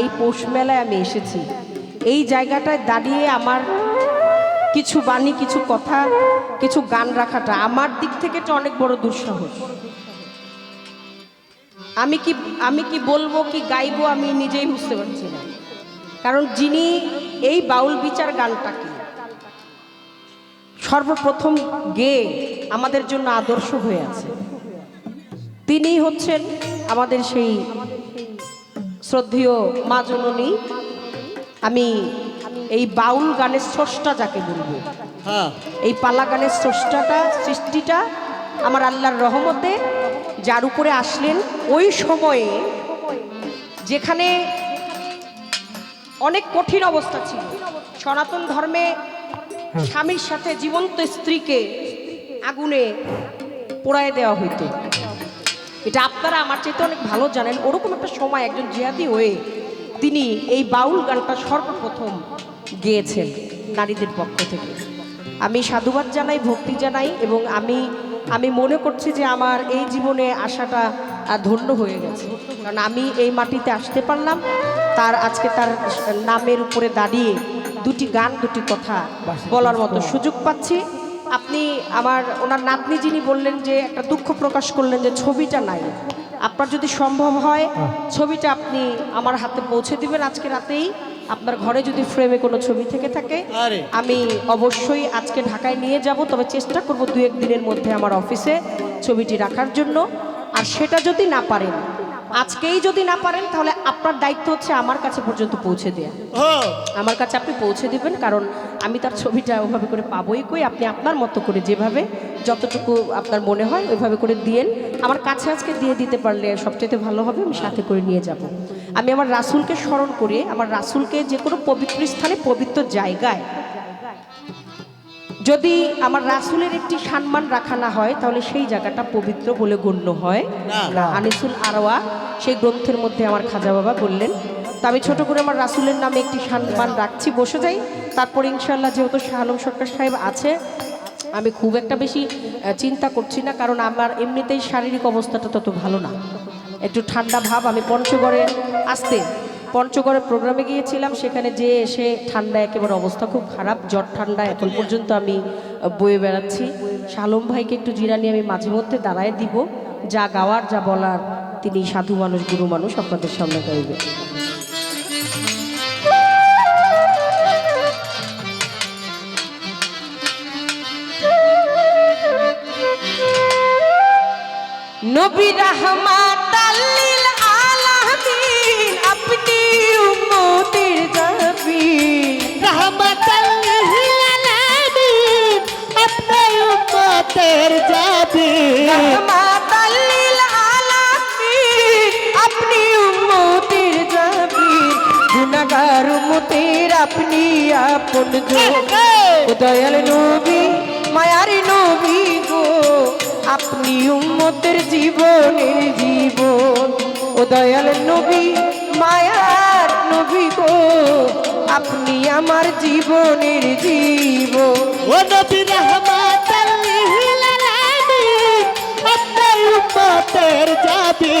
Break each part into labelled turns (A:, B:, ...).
A: এই পৌষ মেলায় আমি এসেছি। এই জায়গাটায় দাঁড়িয়ে আমার কিছু বাণী, কিছু কথা, কিছু গান রাখাটা আমার দিক থেকে এটা অনেক বড় দুঃসাহস। আমি কি আমি কি বলব, কি গাইবো, আমি নিজেই বুঝতে পারছি না। কারণ যিনি এই বাউল বিচার গানটাকে সর্বপ্রথম গেয়ে আমাদের জন্য আদর্শ হয়ে আছে। তিনি হচ্ছেন আমাদের সেই শ্রদ্ধেয় মা জননী আমি এই বাউল গানের স্রষ্টা যাকে বলব।
B: হ্যাঁ।
A: এই পালা গানের স্রষ্টাটা সৃষ্টিটা আমার আল্লাহর রহমতে যার উপরে আসলেন ওই সময়ে যেখানে অনেক কঠিন অবস্থা ছিল। সনাতন ধর্মে স্বামীর সাথে জীবন্ত স্ত্রীকে আগুনে পোড়ায় দেওয়া হইতো। এটা আপনারা আমার চাইতে অনেক ভালো জানেন ওরকম একটা সময় একজন জিহাদি হয়ে তিনি এই বাউল গানটা সর্বপ্রথম গেয়েছেন নারীদের পক্ষ থেকে। আমি সাধুবাদ জানাই ভক্তি জানাই এবং আমি আমি মনে করছি যে আমার এই জীবনে আশাটা আহ, ধন্য হয়ে গেছে। কারণ আমি এই মাটিতে আসতে পারলাম তার আজকে তার নামের উপরে দাঁড়িয়ে দুটি গান দুটি কথা বলার মতো সুযোগ পাচ্ছি। আপনি আমার ওনার নাতনি যিনি বললেন যে একটা দুঃখ প্রকাশ করলেন যে ছবিটা নাই। আপনার যদি সম্ভব হয় ছবিটা আপনি আমার হাতে পৌঁছে দিবেন আজকে রাতেই। আপনার ঘরে যদি ফ্রেমে কোনো ছবি থেকে থাকে আমি অবশ্যই আজকে ঢাকায় নিয়ে যাব। তবে চেষ্টা করব দু এক দিনের মধ্যে আমার অফিসে ছবিটি রাখার জন্য। আর সেটা যদি না পারেন আজকেই যদি না পারেন তাহলে আপনার দায়িত্ব হচ্ছে আমার কাছে পর্যন্ত পৌঁছে দেওয়া
B: ও
A: আমার কাছে আপনি পৌঁছে দিবেন কারণ আমি তার ছবিটা ওভাবে করে পাবোই কই আপনি আপনার মতো করে যেভাবে যতটুকু আপনার মনে হয় ওইভাবে করে দিয়েন। আমার কাছে আজকে দিয়ে দিতে পারলে সবচেয়ে ভালো হবে আমি সাথে করে নিয়ে যাব। আমি আমার রাসুলকে স্মরণ করে আমার রাসূলকে যে কোনো পবিত্র স্থানে পবিত্র জায়গায় যদি আমার রাসূলের একটি সম্মান রাখা না হয় তাহলে সেই জায়গাটা পবিত্র বলে গণ্য হয়। আনিসুল আরওয়া সেই গ্রন্থের মধ্যে আমার খাজা বাবা বললেন তো আমি ছোট করে আমার রাসূলের নামে একটি সম্মান রাখছি বসে যাই। তারপর ইনশাল্লাহ যেহেতু শাহ আলম সরকার সাহেব আছে আমি খুব একটা বেশি চিন্তা করছি না কারণ আমার এমনিতেই শারীরিক অবস্থাটা তত ভালো না। একটু ঠান্ডা ভাব আমি পঞ্চগড়ে আসতে পঞ্চগড়ে প্রোগ্রামে গিয়েছিলাম, সেখানে যে এসে ঠান্ডা একেবারে অবস্থা খুব খারাপ, জ্বর ঠান্ডা, এখন পর্যন্ত আমি বয়ে বেড়াচ্ছি। শালম ভাইকে একটু জিরানি আমি মাঝে মধ্যে দাঁড়ায় দিব। যা গাওয়ার, যা বলার, তিনি সাধু মানুষ, গুরু মানুষ আপনাদের সামনে গাইবে। নবী রহমাতাল্লিল
B: লিল আলামিন আপনি উম্মতের যাবে
A: আপনি উম্মতের আপনি আপন দয়াল নবী মায়ার নবী গো। আপনি উম্মতের জীবনের জীবন। ও দয়াল নবী মায়ার নবী গো আপনি আমার জীবনের জীব।
B: ও নবী রহমতাল লিল আলামিন আপনি উম্মতের যাবে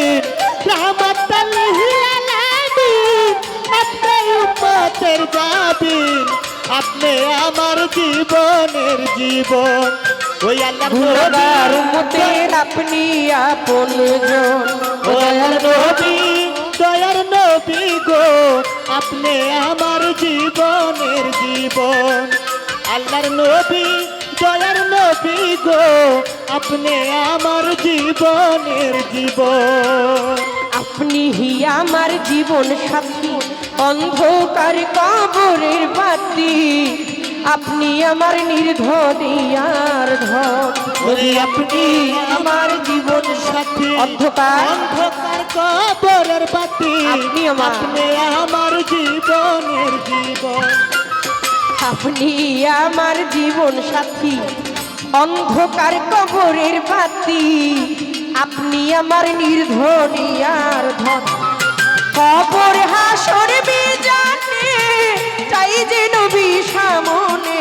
B: রহমতাল লিল আলামিন আপনি উম্মতের যাবে আপনি আমার জীবনের জীবন ওই আল্লাহ
A: আপনি আপন জন
B: আপনি আমার জীবনের জীবন। আল্লাহর নবী, দয়ার নবী গো, আপনি আমার জীবনের জীবন।
A: আপনি হি আমার জীবন সাথী, অন্ধকার কবরের বাতি। আপনি আমার নির্ধদিয়ার ধন
B: ওরে আপনি আমার জীবন সাথী।
A: অন্ধকার।
B: অন্ধকার কবরের বাতি
A: আপনি আমার-
B: জীবনের জীবন।
A: আপনি আমার জীবন সাথী। অন্ধকার কবরের বাতি আপনি আমার নির্ধনিয়ার ধন কবর হাসর চাই যে নবী সামনে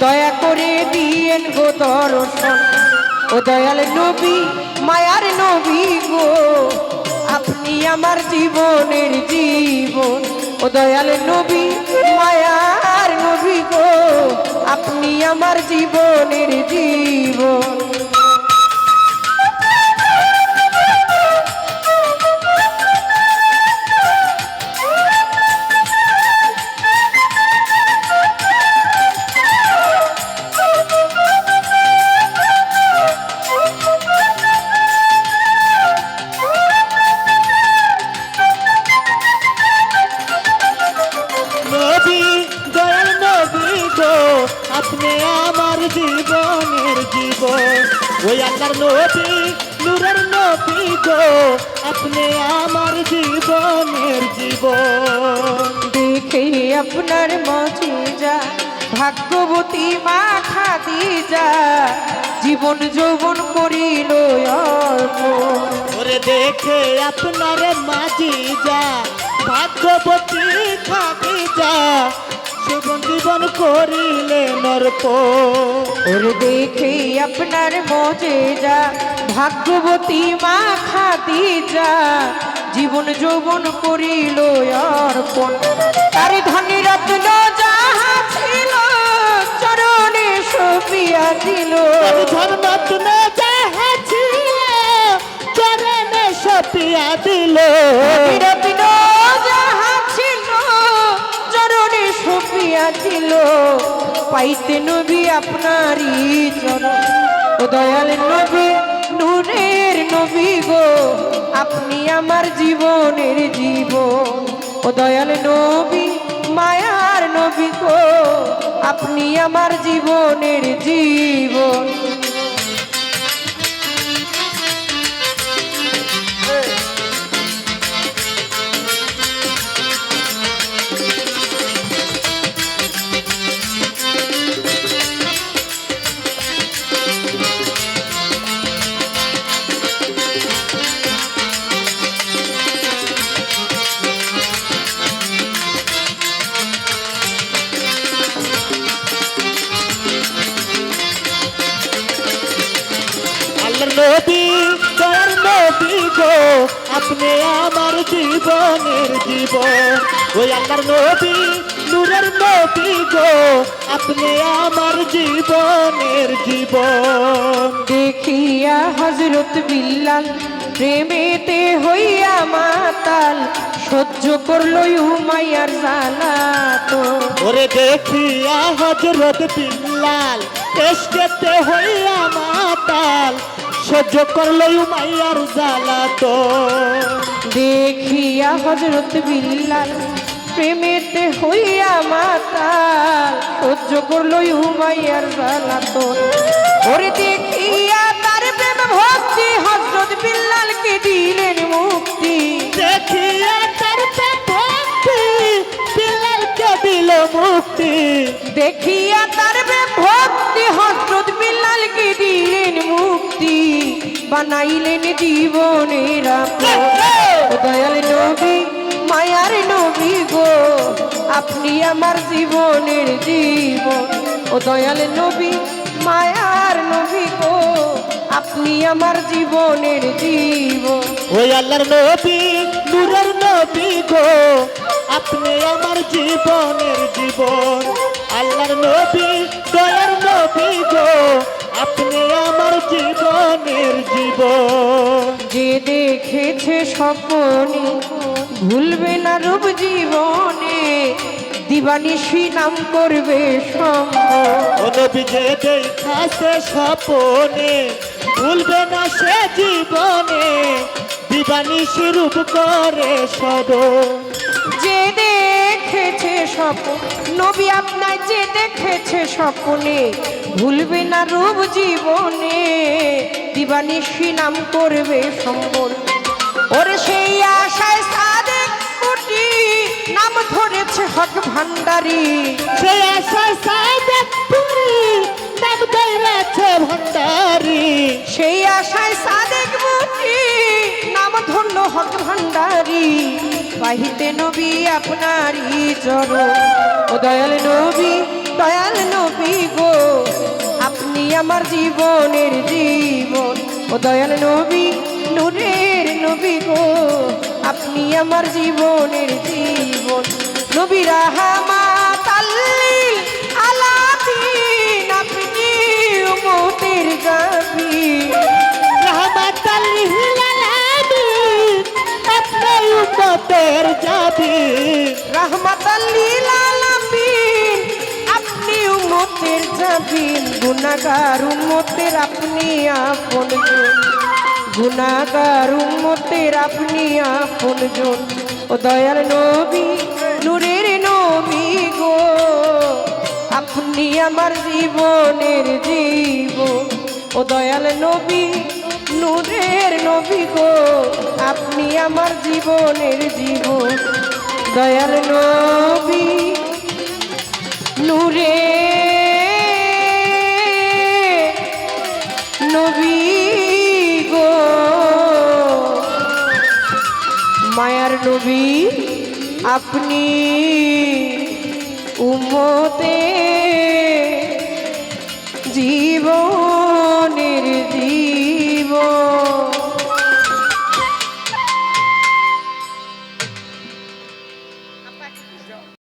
A: দয়া করে দিয়েন গো দর্শন ও দয়াল নবী মায়ার নবী গো। আপনি আমার জীবনের জীবন ও দয়াল নবী নবী গো আপনি আমার জীবনের জীবন।
B: গো আপনি আমার জীবনের জীব ওই আল্লাহর নবী নূরের নবী গো আপনি আমার জীবনের জীব
A: দেখে আপনার মাঝে যা ভাগ্যবতী মা খাদি যা জীবন যৌবন করিল।
B: ওরে দেখে আপনার মাঝি যা ভাগ্যবতী খাদি যা জীবন জীবন করিলে নরপ
A: ওরে দেখে আপনার মজে যা ভাগ্যবতী মা খাতি যা জীবন যৌবন করিল অর্পণ। তার ধনী রত্ন যাহা ছিল চরণে সপিয়া দিল।
B: ধর্ম তুলে যাহা ছিল চরণে সপিয়া দিল।
A: রত্ন সপিয়া দিল পাইতে নবী আপনারই চরণ। ও দয়াল নবী, নূরের নবী গো, আপনি আমার জীবনের জীবন। ও দয়াল নবী, মায়ার নবী গো, আপনি আমার জীবনের জীবন।
B: নবী দয়ার নবী গো আপনি আমার জীবনের জীবন। ওই আল্লাহর নবী নূরের নবী গো আপনি আমার জীবনের জীবন।
A: দেখিয়া হজরত বিল্লাল প্রেমেতে হইয়া মাতাল সহ্য করল উমাইয়ার জ্বালা তো
B: ওরে দেখিয়া হজরত বিল্লাল এসকেতে হইয়া মাতাল সহ্য করল উমাইয়ার জ্বালা তো
A: দেখিয়া হজরত বিল্লাল প্রেমেতে হইয়া মাতাল সহ্য করল উমাইয়ার জ্বালা তো ওরে দেখিয়া তার প্রেম ভক্তি হজরত বিল্লালকে দিলেন মুক্তি।
B: দেখিয়া তার প্রেম ভক্তি বিল্লালকে দিল মুক্তি।
A: দেখিয়া তার প্রেম ভক্তি হজরত বিল্লালকে দিলেন মুক্তি। বানাইলেন জীবনের দয়াল নবী, মায়ার নবী গো, আপনি আমার জীবনের জীবন। ও দয়াল নবী, মায়ার নবী গো, আপনি আমার জীবনের জীবন।
B: ওই আল্লাহর নবী, নূরের নবী গো, আপনি আমার জীবনের জীবন। আল্লাহর নবী গো আপনি আমার জীবনের জীবন।
A: যে দেখেছে স্বপনে ভুলবে না রূপ জীবনে দিবানিশি নাম করবে
B: নবী যে দেখাছে স্বপনে ভুলবে না সে জীবনে দিবানিশি রূপ করে সদন।
A: যে দেখেছে স্বপন নবী আপনার যে দেখেছে স্বপনে ভুলবে না রূপ জীবনে দিবানিশি নাম করবে সম্বল। ওর সেই আশায় সাদেক কুটি নাম ধরেছে হক ভান্ডারী।
B: সে আশায় সাদেক পুরি নাম দৌড়াচ্ছে ভণ্ডারি
A: সেই আশায় সাদেক মুখি নাম ধন্য হক ভান্ডারি। পাহিতে নবী আপনারই চরণ। ও দয়াল নবী দয়াল নবী গো। আমার জীবনের জীবন। ও দয়াল নবী নূরের নবী গো আপনি আমার জীবনের জীবন। নবী রাহমাত আল্লিল আলামিন আপনি উম্মতের গাবি
B: রহমাতাল লিল আলামিন আপনি উম্মতের যাবি
A: রাহমাতাল্লিল আপনি উম্মতের জাবিন গুনাহগার উম্মতের আপনি আপনজন গুনাহগার উম্মতের আপনি আপনজন ও দয়াল নবী, নূরের নবী গো, আপনি আমার জীবনের জীবন। ও দয়াল নবী, নূরের নবী গো, আপনি আমার জীবনের জীবন। দয়াল নবী নূরে নবী আপনি উম্মতে জীবন